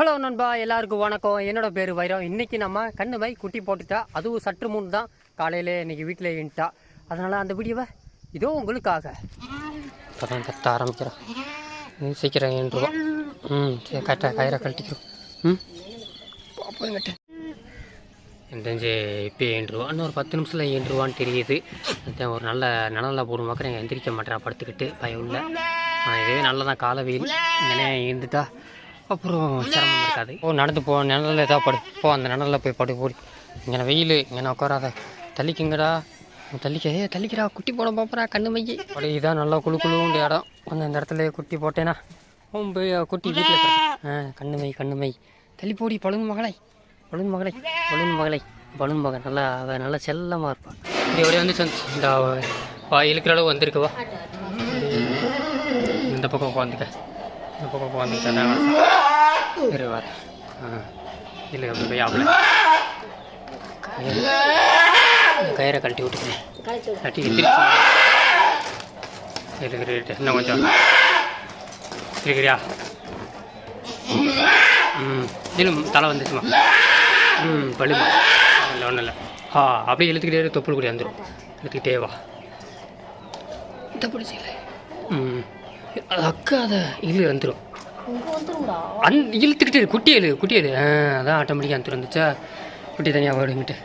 Hello நண்பா எல்லாருக்கும் வணக்கம். என்னோட பேர் வைரம். இன்னைக்கு நம்ம கண்ணு மை குட்டி போட்டுட்டா அதுவும் சற்று முன் தான் காலையில் இன்றைக்கி வீட்டில் இன்ட்டா அதனால் அந்த வீடியோவை இதோ உங்களுக்காக. இப்போ தான் கத்த ஆரம்பிக்கிறேன். சீக்கிரம் ஏன்றுவோம் ம் சரி கரெக்டாக கயிறை கழட்டிக்கிறோம். ம்? பாப்போங்கிட்ட தெரிஞ்சு இப்போ ஏன்றுவோம் இன்னும் ஒரு பத்து நிமிஷத்தில் ஏன்றுவான்னு தெரியுது. அதான் ஒரு நல்ல நிழலில் போடும் பார்க்குறேன். எந்திரிக்க மாட்டேன் படுத்துக்கிட்டு பயம் இல்லை. இதே நல்லதான் காலை வெயில் இங்கே இருந்துட்டா அப்புறம் சிரமம் இருக்காது. ஓ நடந்து போ நிழலில் ஏதாவது படு போ அந்த நிழலில் போய் படு போடி இங்கே வெயில் இங்கே உட்காராத. தள்ளிக்குங்கடா. தள்ளிக்க ஏ தள்ளிக்கிறா குட்டி போட பார்ப்பறா கண்ணு மையி. அப்படி இதான் நல்லா குழு குழுன்ற இடம். கொஞ்சம் இந்த இடத்துல குட்டி போட்டேன்னா போய் குட்டி வீட்டில் ஆ கண்ணு மை கண்ணு மை தள்ளி போடி பழுங்கு மகளை. பழுங்கு மகளை பழுங்கு மகளை. பழுங்கு மகன் நல்லா அவ நல்லா செல்லமாக இருப்பாள் இப்படி அப்படியே வந்து சொந்த. இந்த இழுக்கிற அளவு வந்திருக்கு வா. இந்த பக்கம் உட்காந்துக்க. இந்த பக்கம் உட்காந்துக்க சரி வர ஆ இல்லை அப்படி போய் ஆகல கயிறை கழட்டி விட்டுக்கிறேன் கட்டி எந்திரிச்சு இரு இரு இன்னும் கொஞ்சம் இருக்கிறியா ம் இன்னும் தலை வந்துச்சுமா ம் பழுமா இல்லை ஒன்றும் இல்லை ஆ அப்படியே இழுத்துக்கிட்டே தொப்புள் கூடிய வந்துடும் இழுத்துக்கிட்டே வா தப்பு பிடிச்சிக்கல அது அக்கா அதை இழு வந்துடும் அந் இழுத்துக்கிட்டே குட்டி எழு குட்டி எழு ஆ அதான் ஆட்டோமேட்டிக்காக வந்துட்டு வந்துச்சா குட்டி தனியாக ஓடுங்கிட்டு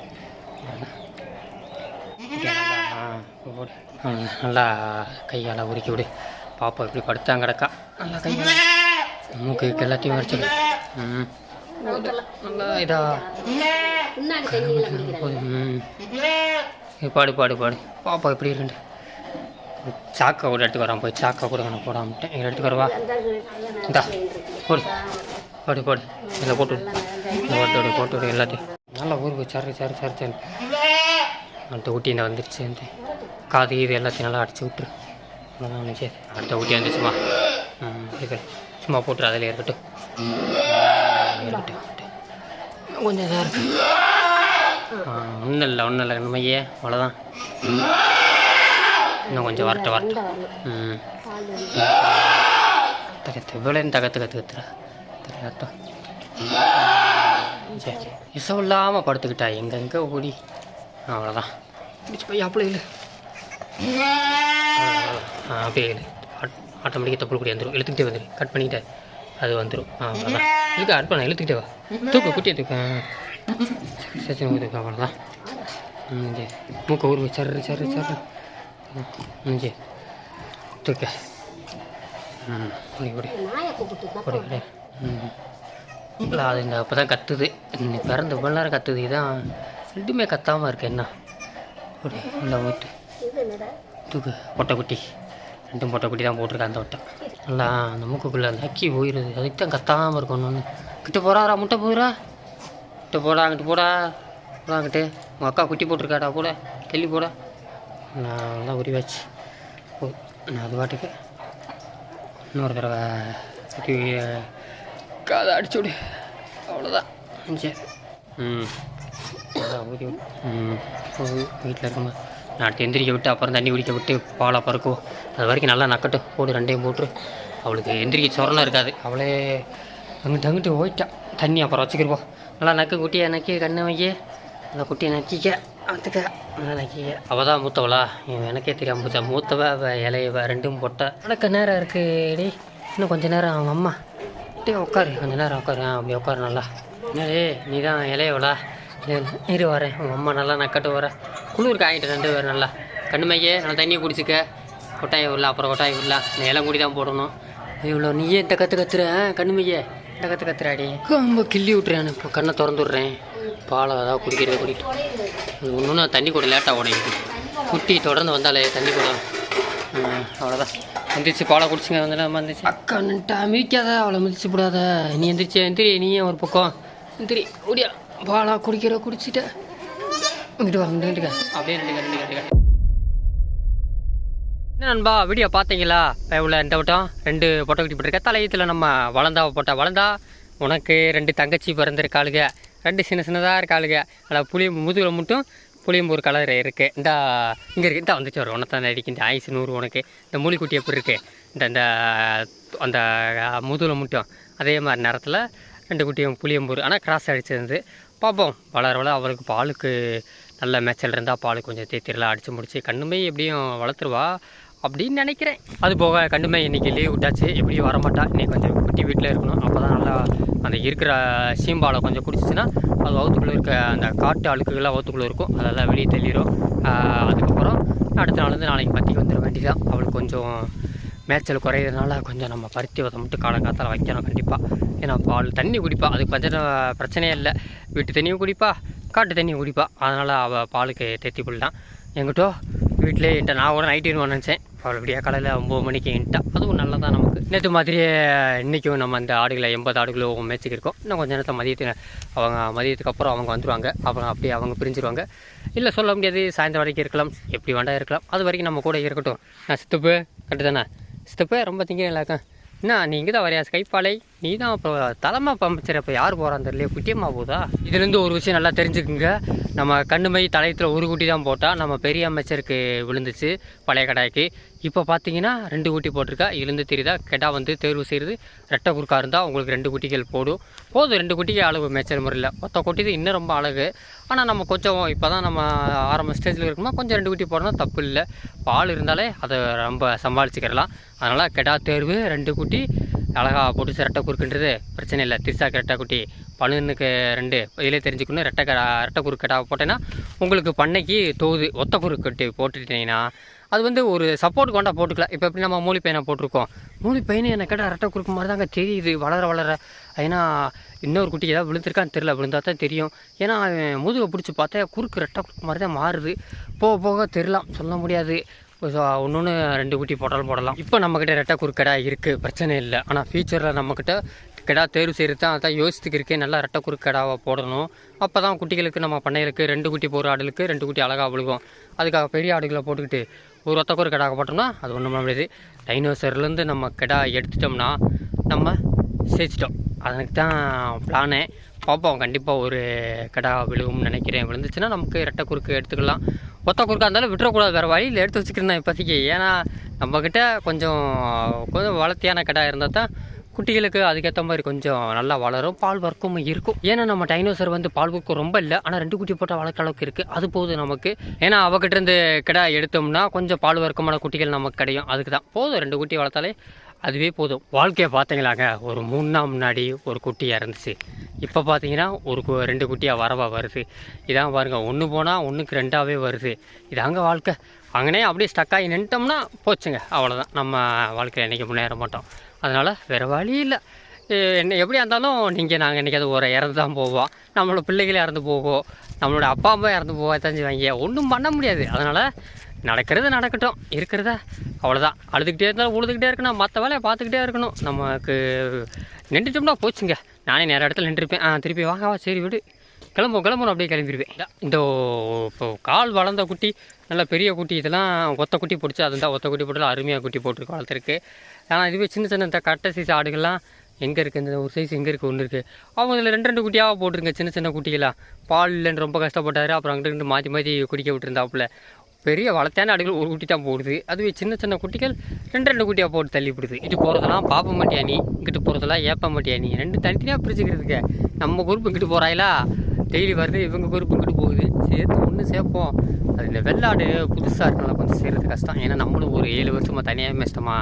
நல்லா கையால் உருக்கி விடு. பாப்பா இப்படி படுத்தாங்க கிடக்கா. நல்லா கையால் மூக்கு எல்லாத்தையும் வரைச்சிடு ம். நல்லா இதா. பாடு பாடு பாடு. பாப்பா இப்படி இருக்குண்டு சாக்கா கூட எடுத்துக்கு வரான் போய் சாக்கா கூட நான் போடாமட்டேன். இங்கே எடுத்துக்கு வரவா? இந்தா போடு. போடு போடு. இதில் போட்டு விடு. இதில் போட்டு போட்டு விடு எல்லாத்தையும். நல்லா ஊருக்கு சரி சரி சரி சரி. அடுத்த ஊட்டி இந்த வந்துருச்சு அந்த காது இது எல்லாத்தையும் நல்லா அடிச்சு விட்டுரு. அவ்வளோதான் சரி அடுத்த ஊட்டி வந்துச்சுமா இருக்கு சும்மா போட்டுரு அதில் இருக்கட்டும். கொஞ்சம் இதாக இருக்கு. ஒன்றும் இல்லை ஒன்றும் இல்லை. நம்மையே அவ்வளோதான் இன்னும் கொஞ்சம் வரட்ட வரட்டும். ம். தகத்து இவ்வளோ தகத்து கற்று கத்துறா தெரியாட்டம் சரி இசம் இல்லாமல் படுத்துக்கிட்டா எங்கெங்கே ஓடி? அவ்வளோதான் பிடிச்சி போய் அப்படியே இல்லை ஆ அப்படியே இல்லை ஆட்டோமேட்டிக்காக தொப்புள் கூடி வந்துடும் இழுத்துக்கிட்டே வந்துடும் கட் பண்ணிக்கிட்டே அது வந்துடும் அவ்வளோதான் இழுக்க அட் பண்ண இழுத்துக்கிட்டே வா. தூக்கு குட்டியை தூக்கு. சரி தூக்கு அவ்வளோதான் ம் சரி. மூக்க ஊருக்கு சரி சரி சரி. ம் சரி தூக்க இல்லை அது இந்த அப்போ தான் கத்துது. இன்னைக்கு பிறந்த இவ்வளோ நேரம் கத்துது. இதான் ரெண்டுமே கத்தாமல் இருக்கு. என்ன? அப்படி நல்லா ஊட்டு தூக்கு. பொட்டை குட்டி ரெண்டும் பொட்டை குட்டி தான் போட்டிருக்கேன் அந்த வட்டம். நல்லா அந்த மூக்குக்குள்ளே நக்கி போயிடுது அதுக்கு தான் கத்தாமல் இருக்கும் ஒன்று கிட்ட போகிறாரா முட்டை போகிறா கிட்ட போடா அங்கிட்டு போடா. போடா அங்கிட்டு உங்கள் அக்கா குட்டி போட்டிருக்காடா போட. தெளி போடா. நல்லா உருவாச்சு நான் அது பாட்டுக்கு இன்னொரு தடவை காதை அடிச்சு விடு. அவ்வளோதான் சரி ம். ஊதி ம். வீட்டில் இருக்கும்போது நான் எந்திரிக்க விட்டு அப்புறம் தண்ணி குடிக்க விட்டு பாலை பறக்குவோம் அது வரைக்கும் நல்லா நக்கட்டு. போடு ரெண்டையும் போட்டு அவளுக்கு எந்திரிக்க சொரணம் இருக்காது. அவளே அங்கிட்டு அங்கிட்டு போயிட்டான் தண்ணி அப்புறம் வச்சுக்கிருப்போம் நல்லா நக்கு குட்டியை நக்கி கண்ணை வைக்க. நல்லா குட்டியை நக்கிக்க. அதுக்க நக்கிக்க அவள் தான் மூத்தவளா? எனக்கே தெரியாம போச்சா. மூத்தவ அவள் இலையவ ரெண்டும் பொட்டை. நடக்க நேரம் இருக்குடி இன்னும் கொஞ்ச நேரம் அவன் அம்மா. அப்படியே உட்காரு. கொஞ்ச நேரம் உட்காரு. ஆ அப்படி உட்காரு நல்லா. என்னடே நீ தான் இலையவளா இரு வரேன். உங்கள் அம்மா நல்லா நக்கட்டு வர குளிர் காயிட்டு ரெண்டு பேரும் நல்லா. கண்ணு மையே நல்லா தண்ணியை குடிச்சிக்க. கொட்டாயை விடல அப்புறம் கொட்டாயை விடல இந்த இலை கூடி தான் போடணும். இவ்வளோ நீயே இந்த கற்று கத்துற ஆ, கண்ணு மையே. இந்த கற்று கத்துறாடி. ரொம்ப கிள்ளி விட்றேன் இப்போ கண்ணை திறந்து விட்றேன் பாலை ஏதாவது குடிக்கிறது குடிக்கிட்டு ஒன்று தண்ணி கூட லேட்டாக உடையுது குட்டி தொடர்ந்து வந்தாலே தண்ணி கூட அவ்வளோதான் எந்திரிச்சு பாலை குடிச்சுங்க வந்து நம்ம வந்துச்சு அக்கா நின்ட்டா மிதிக்காத அவளை மிதிச்சு விடாத நீ எந்திரிச்சு எந்திரி நீயும் ஒரு பக்கம். எந்திரி ஓடியா. பாலா குடிக்கிற குடிச்சிட்ட. இங்கிட்டு வா நின்றுக்க. அப்படியே நின்றுக்க நின்றுக்க என்ன நண்பா வீடியோ பார்த்தீங்களா? இவ்வளோ இந்த வட்டம் ரெண்டு பொட்டை குட்டி போட்டிருக்க. தலையத்தில் நம்ம வளர்ந்தா போட்டா வளர்ந்தா உனக்கு ரெண்டு தங்கச்சி பிறந்திருக்காளுங்க ரெண்டு சின்ன சின்னதாக இருக்காளுங்க அதில் புளி முதுகில் மட்டும் புளியம்பூர் கலர் இருக்குது இந்த இங்கே இருக்குது இந்த வந்துச்சு வரும் உனத்தான் அடிக்கு. இந்த ஆயுசு நூறு உனக்கு. இந்த மூலிக்குட்டி எப்படி இருக்குது இந்த இந்த அந்த முதுகில் மட்டும். அதே மாதிரி நேரத்தில் ரெண்டு குட்டியும் புளியம்பூர் ஆனால் கிராஸ் அடிச்சிருந்து பார்ப்போம் வளர வளர அவளுக்கு பாலுக்கு நல்ல மேய்ச்சல் இருந்தால் பால் கொஞ்சம் தேத்திரலாம் அடித்து முடிச்சு கண்ணுமே எப்படியும் வளர்த்துருவா அப்படின்னு நினைக்கிறேன். அது போக கண்டுமே இன்றைக்கி லீவ் விட்டாச்சு. எப்படியும் வரமாட்டா. இன்றைக்கி கொஞ்சம் குட்டி வீட்டில் இருக்கணும். அப்போ தான் நல்லா அந்த இருக்கிற சீம்பாலை கொஞ்சம் குடிச்சிச்சுன்னா அது வகுத்துக்குள்ளே இருக்க அந்த காட்டு அழுக்குகள்லாம் வகுத்துக்குள்ளே இருக்கும். அதெல்லாம் வெளியே தள்ளிடும் அதுக்கப்புறம் அடுத்த நாள் வந்து நாளைக்கு பத்திக்கு வந்துட வேண்டியதான் அவளுக்கு கொஞ்சம் மேய்ச்சல் குறையிறதுனால கொஞ்சம் நம்ம பருத்தி வதை மட்டும் காலங்காத்தால் வைக்கணும் கண்டிப்பாக ஏன்னா பால் தண்ணி குடிப்பா. அதுக்கு பஞ்சம் பிரச்சனையே இல்லை. வீட்டு தண்ணியும் குடிப்பா காட்டு தண்ணியும் குடிப்பா. அதனால் அவள் பாலுக்கு தேத்தி போடலாம் எங்கிட்டோ வீட்டிலே என்கிட்ட நான் கூட நைட்டு நினச்சேன். அவள் விடிய காலையில் ஒம்பது மணிக்கு என்கிட்ட அதுவும் நல்லதான் நமக்கு. நேற்று மாதிரியே இன்றைக்கும் நம்ம அந்த ஆடுகளை எண்பது ஆடுகளோ மேய்ச்சிக்கு இருக்கோம். இன்னும் கொஞ்சம் நேரத்தில் மதியத்து அவங்க மதியத்துக்கு அப்புறம் அவங்க வந்துடுவாங்க அப்புறம் அப்படியே அவங்க பிரிஞ்சிருவாங்க. இல்லை சொல்ல முடியாது சாயந்தரம் வரைக்கும் இருக்கலாம். எப்படி வேண்டாம் இருக்கலாம். அது வரைக்கும் நம்ம கூட இருக்கட்டும். நான் சித்தப்பு கரெக்டு தானே சித்தப்பு ரொம்ப திங்கிறீங்களாக்கா என்ன நீங்கள் தான் வரையா ஸ்கைப்பாலை நீ தான் இப்போ தலைமை பம்பிச்சர் இப்போ யார் போகிறான்னு தெரியல குட்டியம்மா போதா? இதுலேருந்து ஒரு விஷயம் நல்லா தெரிஞ்சுக்குங்க. நம்ம கண்ணுமை தலையத்தில் ஒரு குட்டி தான் போட்டால் நம்ம பெரிய அமைச்சருக்கு விழுந்துச்சு பழைய கடாய்க்கு. இப்போ பார்த்தீங்கன்னா ரெண்டு குட்டி போட்டிருக்கா. இதுலேருந்து தெரியுதா? கெடா வந்து தேர்வு செய்கிறது ரெட்டை குறுக்காக இருந்தால் உங்களுக்கு ரெண்டு குட்டிகள் போடும். போதும் ரெண்டு குட்டிக்கு அளவு மேய்ச்சல் முறையில் மொத்த குட்டி இன்னும் ரொம்ப அழகு. ஆனால் நம்ம கொஞ்சம் இப்போ தான் நம்ம ஆரம்ப ஸ்டேஜில் இருக்குமா கொஞ்சம் ரெண்டு குட்டி போடணும் தப்பு இல்லை. பால் இருந்தாலே அதை ரொம்ப சமாளிச்சுக்கிறலாம். அதனால் கெடா தேர்வு ரெண்டு குட்டி அழகாக போட்டு ரெட்டை குறுக்குன்றது பிரச்சனை இல்லை. திருசா ரெட்டை குட்டி பழுனுக்கு ரெண்டு இதிலே தெரிஞ்சுக்கணும். ரெட்டை ரெட்டை குறுக்கு போட்டேன்னா உங்களுக்கு பண்ணைக்கு தோது ஒத்த குறுக்கட்டு போட்டுட்டீங்கன்னா அது வந்து ஒரு சப்போர்ட் கொண்டா போட்டுக்கலாம். இப்போ எப்படி நம்ம மூலி பையனை போட்டிருக்கோம்? மூலி பையனை என்ன கேட்டால் ரெட்டை குறுக்கு மாதிரி தாங்க தெரியுது. வளர வளர. ஏன்னா இன்னொரு குட்டி ஏதாவது விழுந்திருக்கான்னு தெரில விழுந்தா தான் தெரியும். ஏன்னா அவன் முதுகை பிடிச்சி பார்த்தா குறுக்கு ரெட்டை குறுக்கு மாதிரி தான் மாறுது. போக போக தெரிலாம். சொல்ல முடியாது. ஒன்று ஒன்று ரெண்டு குட்டி போட்டாலும் போடலாம். இப்போ நம்மக்கிட்ட ரெட்டை குறுக்கடா இருக்குது பிரச்சனை இல்லை. ஆனால் ஃபியூச்சரில் நம்மக்கிட்ட கிடா தேர்வு செய்கிறது தான் அதான் யோசித்துக்கு இருக்கே நல்லா ரெட்டை குறுக்கடாவை போடணும். அப்போ தான் குட்டிகளுக்கு நம்ம பண்ணைகளுக்கு ரெண்டு குட்டி போகிற ஆடுகளுக்கு ரெண்டு குட்டி அழகாக விழுகும். அதுக்காக பெரிய ஆடுகளை போட்டுக்கிட்டு ஒரு ஒத்த ஒரு கடாவை போட்டோம்னா அது ஒன்றும் பண்ண முடியாது. டைனோசர்லேருந்து நம்ம கிடா எடுத்துட்டோம்னா நம்ம சேர்த்துட்டோம் அதுக்கு தான் பிளானே பார்ப்போம். கண்டிப்பாக ஒரு கடா விழுகும்னு நினைக்கிறேன். விழுந்துச்சுன்னா நமக்கு ரெட்டை குறுக்கு எடுத்துக்கலாம். ஒத்த குறுக்காக இருந்தாலும் விட்டுறக்கூடாது. வேறு வழியில் எடுத்து வச்சுக்கிறேன் இப்போதைக்கு. ஏன்னா நம்மக்கிட்ட கொஞ்சம் கொஞ்சம் வளர்த்தியான கடை இருந்தால் தான் குட்டிகளுக்கு அதுக்கேற்ற மாதிரி கொஞ்சம் நல்லா வளரும் பால் வர்க்கும் இருக்கும். ஏன்னா நம்ம டைனோசர் வந்து பால் வர்க்கம் ரொம்ப இல்லை. ஆனால் ரெண்டு குட்டி போட்டால் வளர்க்க அளவுக்கு இருக்குது அது போதும் நமக்கு. ஏன்னா அவகிட்ட இருந்து கிடா எடுத்தோம்னா கொஞ்சம் பால் வர்க்கமான குட்டிகள் நமக்கு கிடையும். அதுக்கு தான். போதும். ரெண்டு குட்டி வளர்த்தாலே அதுவே போதும். வாழ்க்கையை பார்த்தீங்களாங்க ஒரு மூணு நாள் முன்னாடி ஒரு குட்டி இறந்துச்சு. இப்போ பார்த்தீங்கன்னா ஒரு கு- ரெண்டு குட்டியாக வரவா வருது. இதான் பாருங்க ஒன்று போனால் ஒன்றுக்கு ரெண்டாவே வருது. இதாங்க வாழ்க்கை. அங்கனே அப்படியே ஸ்டக்காகி நின்ட்டோம்னா போச்சுங்க அவ்வளோதான் நம்ம வாழ்க்கையில் என்றைக்கு முன்னேற மாட்டோம். அதனால் வேறு வழி இல்லை. என்ன எப்படியா இருந்தாலும் நீங்கள் நாங்கள் என்றைக்காவது ஒரு இறந்து தான் போவோம். நம்மளோட பிள்ளைகளே இறந்து போகும் நம்மளோட அப்பா அம்மா இறந்து போவா தெரிஞ்சுவாங்க ஒன்றும் பண்ண முடியாது. அதனால் நடக்கிறது நடக்கட்டும். இருக்கிறத? அவ்வளோதான் அழுதுகிட்டே இருந்தாலும் உழுதுகிட்டே இருக்கணும். மற்ற வேலையை பார்த்துக்கிட்டே இருக்கணும். நமக்கு நின்றுட்டோம்னா போச்சுங்க. நானே நிறைய இடத்துல நின்றுருப்பேன். ஆ திருப்பி வாங்க வா சரி விடு. கிளம்பும் கிளம்பணும் அப்படியே கிளம்பிடுவேன் இந்த. இப்போ கால் வளர்ந்த குட்டி நல்ல பெரிய குட்டி இதெல்லாம் ஒத்த குட்டி பிடிச்சி அது தான் ஒத்த குட்டி போட்டு அருமையாக குட்டி போட்டிருக்கு வளர்த்துருக்கு. ஆனால் இதுவே சின்ன சின்ன இந்த கட்டை சைஸ் ஆடுகள்லாம் எங்கே இருக்குது இந்த ஒரு சைஸ் எங்கே இருக்குது ஒன்று இருக்குது அவங்க இதில் ரெண்டு ரெண்டு குட்டியாக போட்டிருங்க சின்ன சின்ன குட்டிகளாக பால் இல்லைன்னு ரொம்ப கஷ்டப்பட்டாரு. அப்புறம் அங்கிட்டு மாற்றி மாற்றி குடிக்க விட்டுருந்தாப்புல. பெரிய வளர்த்தான ஆடுகள் ஒரு குட்டி தான் போடுது. அதுவே சின்ன சின்ன குட்டிகள் ரெண்டு ரெண்டு குட்டியாக போட்டு தள்ளிவிடுது. இது போகிறதெல்லாம் பாப்ப மாட்டியா நீ இங்கிட்டு போகிறதெல்லாம் ஏப்ப மாட்டியா நீ ரெண்டு தனித்தனியாக பிரிச்சுக்கிறதுக்கு நம்ம குரூப் இங்கிட்டு போகிறாயிலா டெய்லி வருது இவங்க குரூப் இங்கிட்டு போகுது. சேர்த்து ஒன்று சேர்ப்போம். அது இந்த வெள்ளாடு புதுசாக இருக்கனால கொஞ்சம் செய்கிறது கஷ்டம். ஏன்னா நம்மளும் ஒரு ஏழு வருஷமாக தனியாக மேஷ்டமா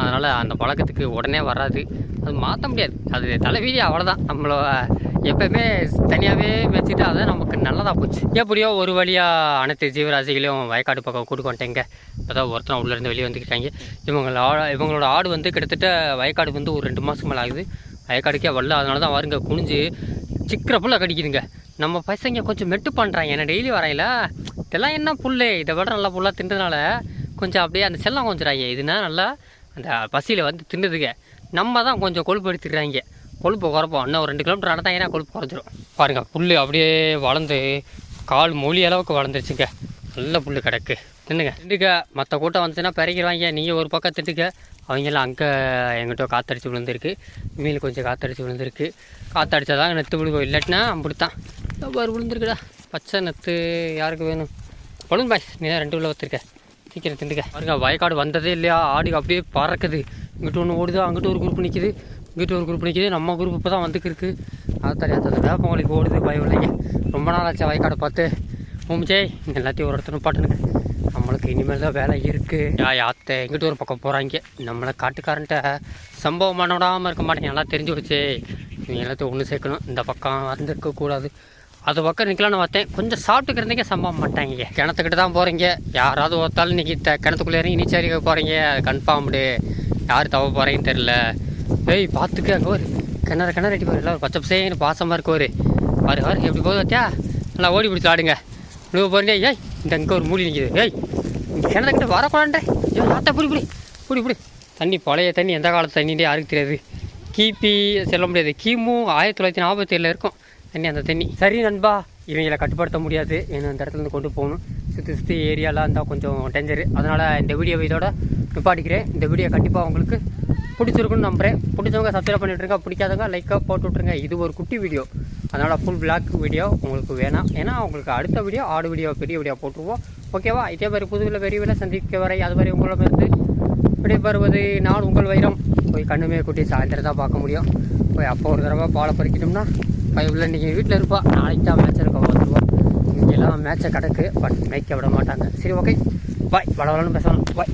அதனால் அந்த பழக்கத்துக்கு உடனே வராது. அது மாற்ற முடியாது. அது தலைவீதி அவ்வளோதான் நம்மள எப்போயுமே தனியாகவே வச்சுட்டு அதை நமக்கு நல்லதாக போச்சு. எப்படியோ ஒரு வழியாக அனைத்து ஜீவராசிகளையும் வயக்காடு பக்கம் கூட்டு வந்துட்டேங்க. இப்போ தான் ஒருத்தன் உள்ளேருந்து வெளியே வந்துக்கிட்டாங்க. இவங்களோட ஆடு இவங்களோட ஆடு வந்து கிட்டத்தட்ட வயக்காடு வந்து ஒரு ரெண்டு மாதம் மேலே ஆகுது. வயக்காடுக்கே வரல அதனால தான் வருங்க குனிஞ்சு சிக்கிற புல்ல கடிக்குதுங்க. நம்ம பசங்க கொஞ்சம் மெட்டு பண்ணுறாங்க ஏன்னா டெய்லி வரையில இதெல்லாம் என்ன புல்லு? இதை விட நல்லா புல்லாக தின்றதுனால கொஞ்சம் அப்படியே அந்த செல்லம் கொஞ்சம் இதுனா நல்லா அந்த பசியில் வந்து தின்னுதுங்க. நம்ம தான் கொஞ்சம் கொழுப்பு எடுத்துக்கிறாங்க. கொழுப்பு குறைப்போம். இன்னும் ஒரு ரெண்டு கிலோமீட்டர் நடந்தாங்கன்னா கொழுப்பு குறைஞ்சிரும். பாருங்கள் புல் அப்படியே வளர்ந்து கால் மொழி அளவுக்கு வளர்ந்துருச்சுங்க. நல்ல புல் கிடக்கு. தின்னுங்க திண்டுக்க மற்ற கூட்டம் வந்துச்சுன்னா பிறக்கிடுவாங்க நீங்கள் ஒரு பக்கம் திட்டுக்க. அவங்கெல்லாம் அங்கே எங்கிட்ட காற்றடிச்சு விழுந்திருக்கு. மீன் கொஞ்சம் காற்றடிச்சு விழுந்திருக்கு. காற்றடிச்சா தான் நெத்து விழுகும். இல்லாட்டினா அப்படித்தான். பாரு விழுந்திருக்குடா. பச்சை நெத்து யாருக்கு வேணும்? பலூன் பாய் நீ தான் ரெண்டு உள்ள வச்சுருக்க சீக்கிரம் திண்டுக்க. பாருங்க வயக்காடு வந்ததே இல்லையா? ஆடு அப்படியே பறக்குது. இங்கிட்ட ஒன்று ஓடுது? அங்கிட்ட ஒரு குரூப் நிற்கிது இங்கிட்ட ஒரு குரூப் நிற்கிது நம்ம குரூப் இப்போ தான் வந்துக்கு அது தெரியாது அந்த வேப்பங்களுக்கு ஓடுது. பயம் இல்லைங்க. ரொம்ப நாள் ஆச்சு வயக்காடை பார்த்து. ஓமிச்சே எல்லாத்தையும் ஒரு இடத்துல பாட்டுனுங்க நம்மளுக்கு இனிமேல் தான் வேலை இருக்குது யாத்தை எங்கிட்ட ஒரு பக்கம் போகிறாங்க நம்மளை காட்டுக்காரன்ட்ட சம்பவம் பண்ணவிடாமல் இருக்க மாட்டேங்க. நல்லா தெரிஞ்சு வச்சு நீ எல்லாத்தையும் ஒன்று சேர்க்கணும். இந்த பக்கம் வந்துருக்கக்கூடாது அது பக்கம் நிற்கலான்னு பார்த்தேன். கொஞ்சம் சாப்பிட்டுக்கிறதுக்கே சம்பவம் மாட்டாங்க கிணத்துக்கிட்ட தான் போகிறீங்க யாராவது ஒருத்தாலும் இன்றைக்கி த கிணத்துக்குள்ளே இறங்கி நீச்சல் அடிக்க போகிறீங்க அது கன்ஃபார்ம்டு யார் தவ போகிறீங்கன்னு தெரில ஏய் பார்த்துக்க அங்கே ஒரு கிணறு கிணறு அடி பாரு ஒரு பச்சை பசேன்னு பாசமாக இருக்கு ஒரு பாரு பாரு எப்படி போதும் பார்த்தியா நல்லா ஓடி பிடிச்சி ஆடுங்க. நூறு போறீங்க ஏய் இந்த அங்கே ஒரு மூடி நிற்கிது ஏய் இங்கே கிட்ட வரக்கூடாண்டே ஏய் ஆத்தா புடி புடி. புடி புடி. தண்ணி பழைய தண்ணி எந்த காலத்து தண்ணின்றே யாருக்கு தெரியாது. கிபி சொல்ல முடியாது. கிமு ஆயிரத்தி தொள்ளாயிரத்தி நாற்பத்தி ஏழில் இருக்கும் தண்ணி அந்த தண்ணி. சரி நண்பா. இவங்களை கட்டுப்படுத்த முடியாது. ஏன்னா அந்த இடத்துல இருந்து கொண்டு போகணும். சுற்றி சுற்றி ஏரியாலாம் இருந்தால் கொஞ்சம் டேஞ்சரு அதனால் இந்த வீடியோவை இதோட நிப்பாட்டிக்கிறேன். இந்த வீடியோ கண்டிப்பாக உங்களுக்கு பிடிச்சிருக்குன்னு நம்புகிறேன் பிடிச்சவங்க சப்ஸ்கிரைப் பண்ணிட்டுருங்க. பிடிக்காதவங்க லைக்காக போட்டு விட்ருங்க இது ஒரு குட்டி வீடியோ அதனால் ஃபுல் பிளாக் வீடியோ உங்களுக்கு வேணாம். ஏன்னா உங்களுக்கு அடுத்த வீடியோ ஆடு வீடியோ பெரிய வீடியோ போட்டுருவோம். ஓகேவா இதே மாதிரி புதுவில் பெரிய வீடியோ சந்திக்க வரை அது மாதிரி உங்களை வந்து விடைபெறுவது நான் உங்கள் வைரம். போய் கண்ணுமே குட்டி சாயந்தரம் தான் பார்க்க முடியும். போய் அப்போ ஒரு தடவை பாலை பறிக்கிட்டோம்னா பைபிள் இன்றைக்கி வீட்டில் இருப்பா. நாளைக்கு தான் மேட்ச் இருக்க வந்துடுவோம் இங்கெல்லாம் மேட்சை கிடக்கு பட் மேய்க்க விட மாட்டாங்க. சரி ஓகே பாய் வளவலன்னு பேசலாம் பாய்